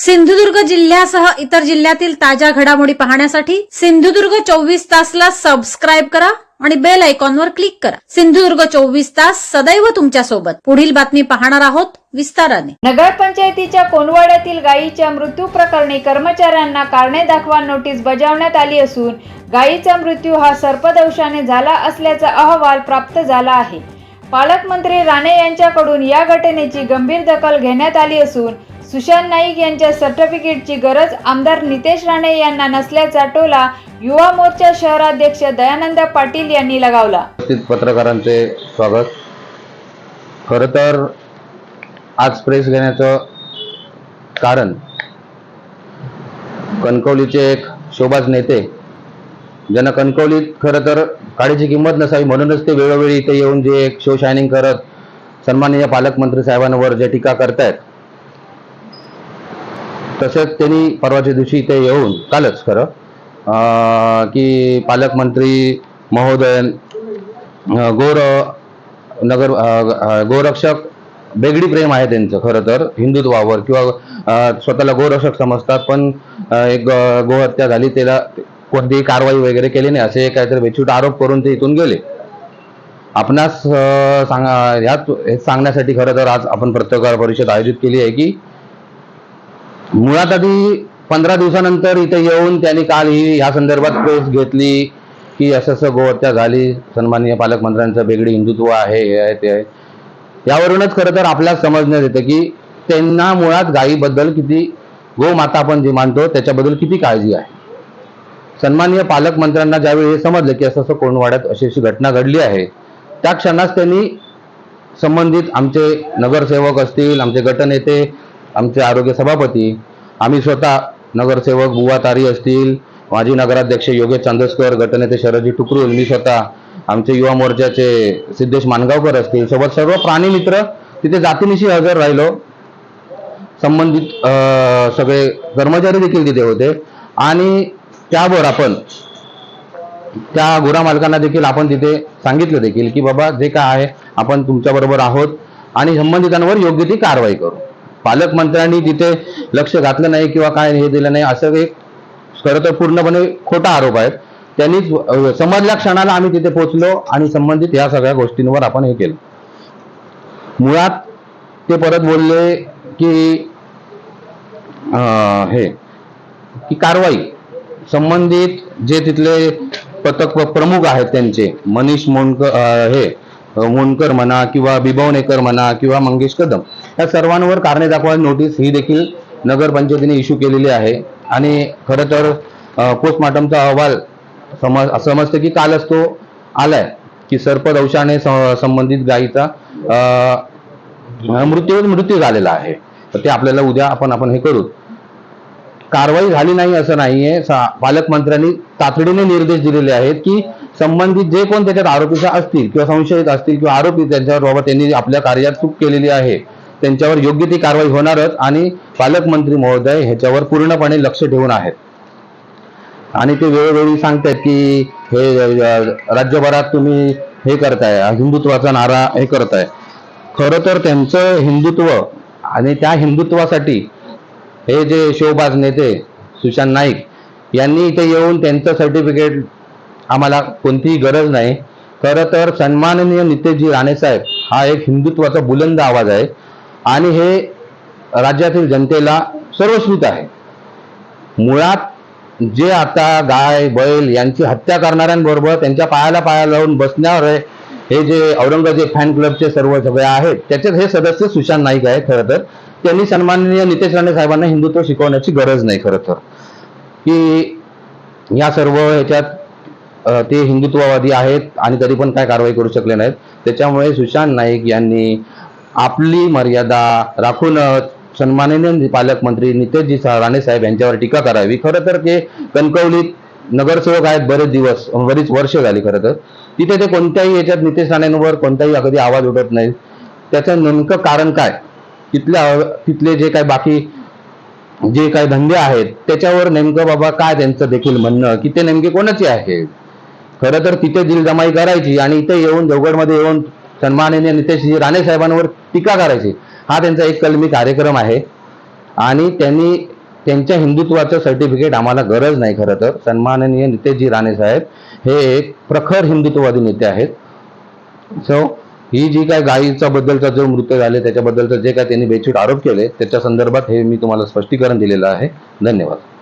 सिंधुदुर्ग जिल्ह्यासह इतर जिल्ह्यातील ताज्या घडामोडी पाहण्यासाठी सिंधुदुर्ग चोवीस तासला सबस्क्राईब करा आणि बेल आयकॉनवर क्लिक करा. सिंधुदुर्ग चोवीस तास सदैव तुमच्यासोबत. पुढील बातमी पाहणार आहोत विस्ताराने. नगरपंचायतीच्या कोनवाड्यातील गायीच्या मृत्यू प्रकरणी कर्मचाऱ्यांना कारणे दाखवा नोटीस बजावण्यात आली असून गायीचा मृत्यू हा सर्पदंशाने झाला असल्याचा अहवाल प्राप्त झाला आहे. पालकमंत्री राणे यांच्याकडून या घटनेची गंभीर दखल घेण्यात आली असून सुशांत नाईक यांच्या सर्टिफिकेटची गरज आमदार नितेश राणे यांना नसल्याचा टोला युवा मोर्चा शहराध्यक्ष दयानंद पाटील यांनी लगावला. पत्रकारांचे स्वागत. खरं तर आज प्रेस घेण्याचं कारण कणकवलीचे एक शोभाज नेते. ज्यांना कणकवलीत खरं तर काळीची किंमत नसावी म्हणूनच ते वेळोवेळी इथे येऊन जे एक शो शायनिंग करत सन्माननीय पालकमंत्री साहेबांवर जे टीका करतायत तसेच त्यांनी परवाच्या दिवशी इथे येऊन कालच खरं की पालकमंत्री महोदय गोर नगर गोरक्षक वेगळी प्रेम आहे त्यांचं खरं तर हिंदुत्वावर किंवा स्वतःला गोरक्षक समजतात पण एक ग- गोहत्या झाली त्याला कोणतीही कारवाई वगैरे केली नाही असे काहीतरी बेछूट आरोप करून ते इथून गेले. आपणास सांगा ह्यात हेच सांगण्यासाठी खरं तर आज आपण पत्रकार परिषद आयोजित केली आहे की मुळात आधी पंधरा दिवसानंतर इथे येऊन त्यांनी काल ही ह्या संदर्भात प्रेस घेतली की असं असं गोहत्या झाली. सन्माननीय पालकमंत्र्यांचं वेगळी हिंदुत्व आहे हे आहे ते आहे. यावरूनच खरं तर आपल्याला समजण्यात येतं की त्यांना मुळात गायीबद्दल किती गोमाता आपण जी मानतो त्याच्याबद्दल किती काळजी आहे. सन्माननीय पालकमंत्र्यांना ज्यावेळी हे समजलं की असं असं कोंडवाड्यात अशी अशी घटना घडली आहे त्या क्षणास त्यांनी संबंधित आमचे नगरसेवक असतील आमचे गटनेते आमचे आरोग्य सभापती आम्ही स्वतः नगरसेवक बुवा तारी असतील माजी नगराध्यक्ष योगेश चांदसकर गटनेते शरदजी टुकरुल मी स्वतः आमचे युवा मोर्चाचे सिद्धेश मानगावकर असतील सोबत सर्व प्राणीमित्र तिथे जातीनिशी हजर राहिलो. संबंधित सगळे कर्मचारी देखील तिथे होते. आणि त्यावर आपण त्या गुरा मालकांना देखील आपण तिथे सांगितलं देखील की बाबा जे काय आहे आपण तुमच्याबरोबर आहोत आणि संबंधितांवर योग्य ती कारवाई करू. पालकमंत्र्यांनी तिथे लक्ष घातलं नाही किंवा काय हे दिलं नाही असं एक खरं तर पूर्णपणे खोटा आरोप आहे त्यांनी समजल्या क्षणाला आम्ही तिथे पोहोचलो आणि संबंधित या सगळ्या गोष्टींवर आपण हे केलं. मुळात ते परत बोलले की अं, हे की कारवाई संबंधित जे तिथले पथक प्रमुख आहेत त्यांचे मनीष मोंडकर हे मोनकर मोंडकर म्हणा किंवा बिभवणेकर म्हणा किंवा मंगेश कदम या सर्वांवर कारणे दाखवा नोटीस ही देखील नगरपंचायतीने इश्यू केलेली आहे. आणि खरं तर पोस्टमॉर्टमचा अहवाल समज समजतं की कालच तो आलाय की सर्पदंशाने स- संबंधित गायीचा मृत्यू मृत्यू झालेला आहे. तर ते आपल्याला उद्या आपण आपण हे करू. कारवाई झाली नाही असं नाहीये. पालकमंत्र्यांनी तातडीने निर्देश दिलेले आहेत की संबंधित जे कोण त्याच्यात आरोपीचा असतील किंवा संशयित असतील किंवा आरोपी त्यांच्यावर बाबा त्यांनी आपल्या कार्यात चूक केलेली आहे त्यांच्यावर योग्य ती कारवाई होणारच आणि पालकमंत्री महोदय ह्याच्यावर पूर्णपणे लक्ष ठेवून आहेत. आणि ते वेळोवेळी सांगतात की हे राज्यभरात तुम्ही हे करताय हिंदुत्वाचा नारा हे करताय. खरं तर त्यांचं हिंदुत्व आणि त्या हिंदुत्वासाठी हे जे शोबाज नेते सुशांत नाईक यांनी इथे येऊन त्यांचं सर्टिफिकेट आम्हाला कोणतीही गरज नाही. खरं तर सन्माननीय नितेशजी राणेसाहेब हा एक हिंदुत्वाचा बुलंद आवाज आहे. आणि हे राज्यातील जनतेला सर्वश्रुत आहे. मुळात जे आता गाय बैल यांची हत्या करणाऱ्यांबरोबर त्यांच्या पायाला पाया लावून बसण्यावर आहे हे जे औरंगजेब फॅन क्लबचे सर्व सगळे आहेत त्याच्यात हे सदस्य सुशांत नाईक आहे खरं तर. त्यांनी सन्माननीय नितेश राणे साहेबांना हिंदुत्व शिकवण्याची गरज नाही खरं तर. की या सर्व ह्याच्यात ते हिंदुत्ववादी आहेत आणि तरी पण काय कारवाई करू शकले नाहीत. त्याच्यामुळे सुशांत नाईक यांनी आपली मर्यादा राखूनच सन्माननीय पालकमंत्री नितेशजी राणे साहेब यांच्यावर टीका करावी. खरं तर ते कणकवलीत नगरसेवक आहेत बरेच दिवस बरीच वर्ष झाली खरं तर. तिथे ते कोणत्याही याच्यात नितेश राणेंवर कोणताही कधी आवाज उठत नाही. त्याचं नेमकं कारण काय? तिथल्या तिथले जे काय बाकी जे काही धंदे आहेत त्याच्यावर नेमकं बाबा काय त्यांचं देखील म्हणणं की ते नेमके कोणाचे आहे खरं तर तिथे दिलजमाई करायची आणि इथे येऊन देवगडमध्ये येऊन सन्माननीय नितेशजी राणे साहेबांवर टीका करायची. हा त्यांचा एक कलमी कार्यक्रम आहे. आणि त्यांनी त्यांच्या हिंदुत्वाचं सर्टिफिकेट आम्हाला गरज नाही खरं तर. सन्माननीय नितेशजी राणे साहेब हे एक प्रखर हिंदुत्ववादी नेते आहेत. सो ही जी काय गायीचा बद्दलचा जो मृत्यू झाले त्याच्याबद्दलचं जे काय त्यांनी बेछूट आरोप केले त्याच्या संदर्भात हे मी तुम्हाला स्पष्टीकरण दिलेलं आहे. धन्यवाद.